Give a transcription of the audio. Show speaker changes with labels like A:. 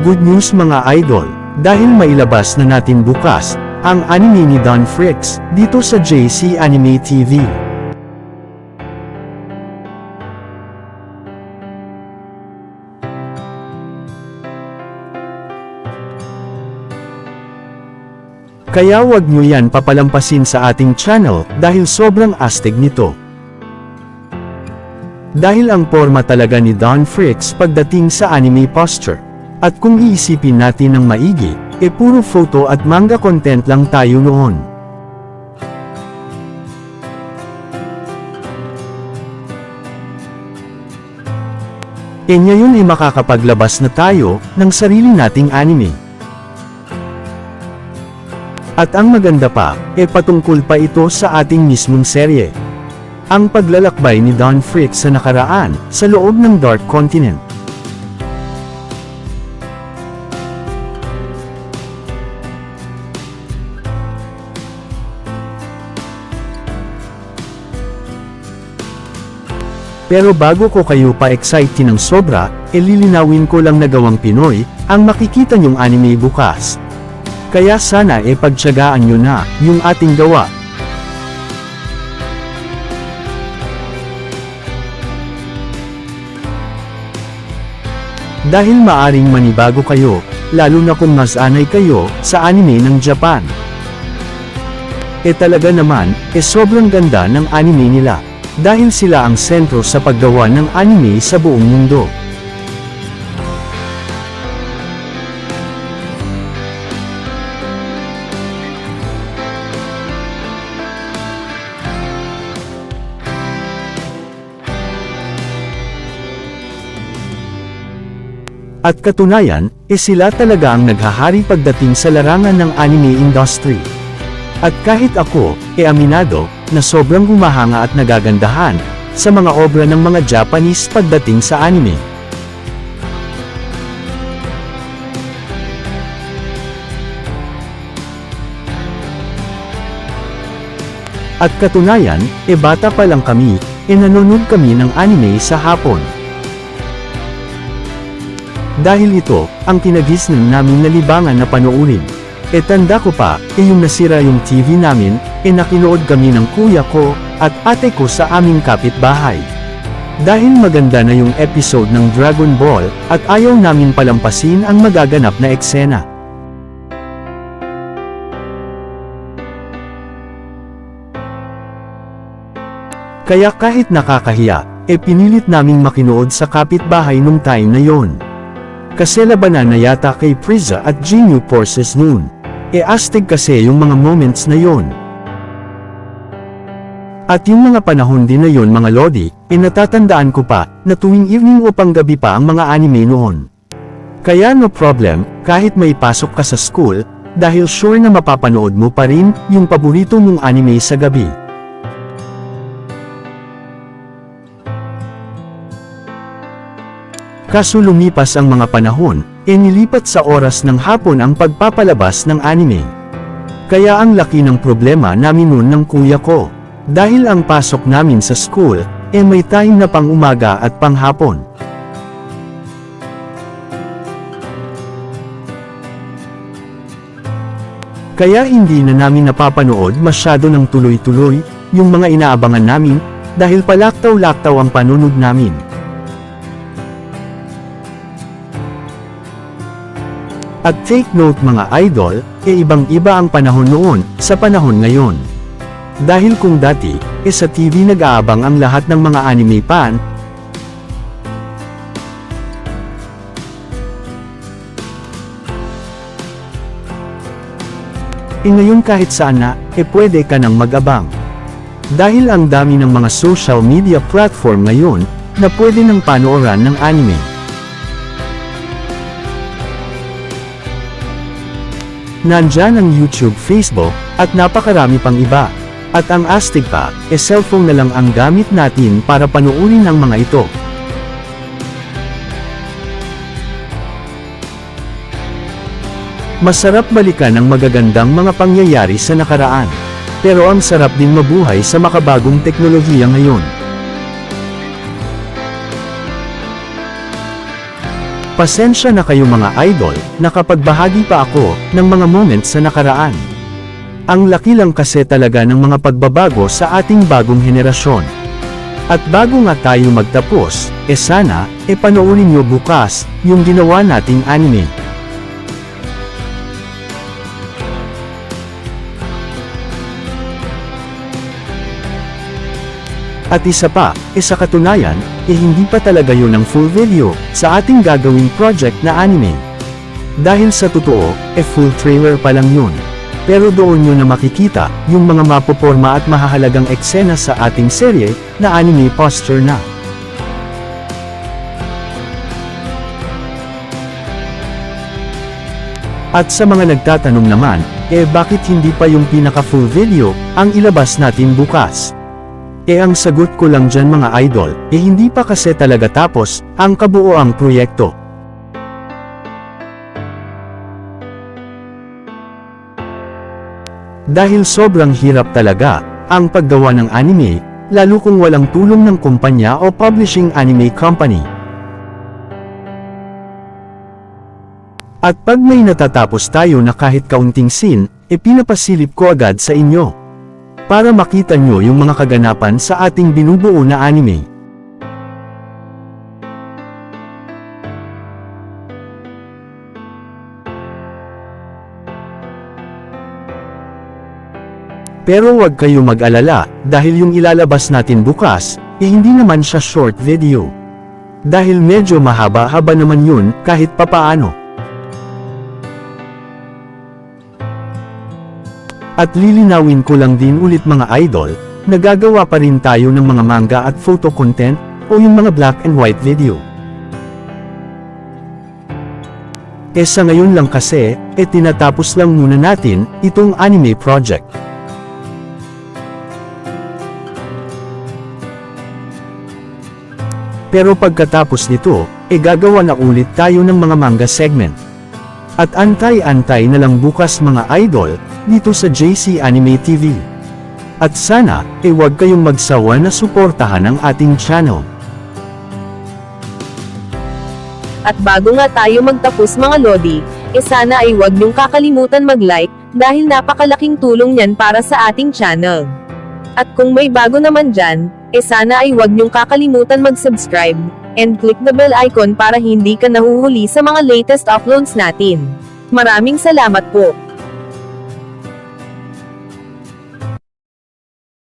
A: Good news mga idol, dahil mailabas na natin bukas, ang anime ni Don Fricks, dito sa JC Anime TV. Kaya wag nyo yan papalampasin sa ating channel dahil sobrang astig nito. Dahil ang forma talaga ni Don Fricks pagdating sa anime posture. At kung iisipin natin ng maigi, e puro photo at manga content lang tayo noon. E ngayon ay makakapaglabas na tayo ng sarili nating anime. At ang maganda pa, e patungkol pa ito sa ating mismong serye. Ang paglalakbay ni Don Frick sa nakaraan, sa loob ng Dark Continent. Pero bago ko kayo pa-excite ng sobra, e lilinawin ko lang na gawang Pinoy, ang makikita nyong anime bukas. Kaya sana e pagtsagaan nyo na, yung ating gawa. Dahil maaring manibago kayo, lalo na kung mas anay kayo, sa anime ng Japan. E talaga naman, e sobrang ganda ng anime nila. Dahil sila ang sentro sa paggawa ng anime sa buong mundo. At katunayan, e sila talaga ang naghahari pagdating sa larangan ng anime industry. At kahit ako, e aminado, na sobrang humahanga at nagagandahan, sa mga obra ng mga Japanese pagdating sa anime. At katunayan, e bata pa lang kami, e nanonood kami ng anime sa hapon. Dahil ito, ang kinagisnan namin na libangan na panoorin. E tanda ko pa, e yung nasira yung TV namin, e nakinood kami ng kuya ko, at ate ko sa aming kapitbahay. Dahil maganda na yung episode ng Dragon Ball, at ayaw namin palampasin ang magaganap na eksena. Kaya kahit nakakahiya, e pinilit naming makinood sa kapitbahay nung time na yon. Kasi labanan na yata kay Frieza at Ginyu Forces noon. E astig kasi yung mga moments na yon. At yung mga panahon din na yon mga lodi, e natatandaan ko pa, na tuwing evening o panggabi pa ang mga anime noon. Kaya no problem, kahit may pasok ka sa school, dahil sure na mapapanood mo pa rin, yung paborito mong anime sa gabi. Kaso lumipas ang mga panahon, e nilipat sa oras ng hapon ang pagpapalabas ng anime. Kaya ang laki ng problema namin noon ng kuya ko. Dahil ang pasok namin sa school, e may time na pang umaga at panghapon. Kaya hindi na namin napapanood masyado ng tuloy-tuloy, yung mga inaabangan namin, dahil palaktaw-laktaw ang panunod namin. At take note mga idol, e ibang-iba ang panahon noon, sa panahon ngayon. Dahil kung dati, e sa TV nag-aabang ang lahat ng mga anime fan, E ngayon kahit saan na, e pwede ka nang mag-abang. Dahil ang dami ng mga social media platform ngayon, na pwede nang panooran ng anime. Nandyan ang YouTube, Facebook, at napakarami pang iba. At ang astig pa, e cellphone na lang ang gamit natin para panuurin ang mga ito. Masarap balikan ang magagandang mga pangyayari sa nakaraan. Pero ang sarap din mabuhay sa makabagong teknolohiya ngayon. Pasensya na kayo mga idol, nakapagbahagi pa ako ng mga moments sa nakaraan. Ang laki lang kasi talaga ng mga pagbabago sa ating bagong henerasyon. At bago nga tayo magtapos, e sana, e panoorin nyo bukas, yung ginawa nating anime. At isa pa, e sa katunayan, e hindi pa talaga yun ang full video, sa ating gagawing project na anime. Dahil sa totoo, e full trailer pa lang yun. Pero doon nyo na makikita, yung mga mapoporma at mahahalagang eksena sa ating serye, na anime poster na. At sa mga nagtatanong naman, eh bakit hindi pa yung pinaka full video, ang ilabas natin bukas? Eh ang sagot ko lang dyan mga idol, eh hindi pa kasi talaga tapos, ang kabuoang proyekto. Dahil sobrang hirap talaga, ang paggawa ng anime, lalo kung walang tulong ng kumpanya o publishing anime company. At pag may natatapos tayo na kahit kaunting scene, e pinapasilip ko agad sa inyo. Para makita nyo yung mga kaganapan sa ating binubuo na anime. Pero wag kayo mag-alala, dahil yung ilalabas natin bukas, eh hindi naman siya short video. Dahil medyo mahaba-haba naman yun, kahit papaano. At lilinawin ko lang din ulit mga idol, nagagawa pa rin tayo ng mga manga at photo content, o yung mga black and white video. E sa ngayon lang kasi, e tinatapos lang muna natin, itong anime project. Pero pagkatapos nito, e gagawa na ulit tayo ng mga manga segment. At antay-antay na lang bukas mga idol, dito sa JC Anime TV. At sana, e huwag kayong magsawa na suportahan ang ating channel.
B: At bago nga tayo magtapos mga Lodi, e sana ay huwag niyong kakalimutan mag-like, dahil napakalaking tulong yan para sa ating channel. At kung may bago naman dyan, e sana ay huwag niyong kakalimutan mag-subscribe, and click the bell icon para hindi ka nahuhuli sa mga latest uploads natin. Maraming salamat po!